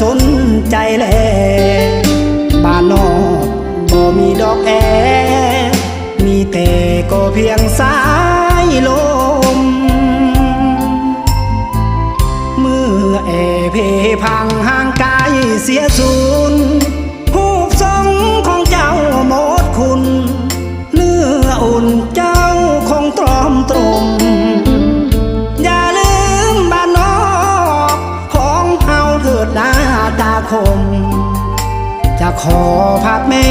สนใจแลบ้านนอกบ่มีดอกแอ มีแต่ก็เพียงสายลม เมื่อแอเพพังห่างไกลเสียสูญ คม จะขอพักแม่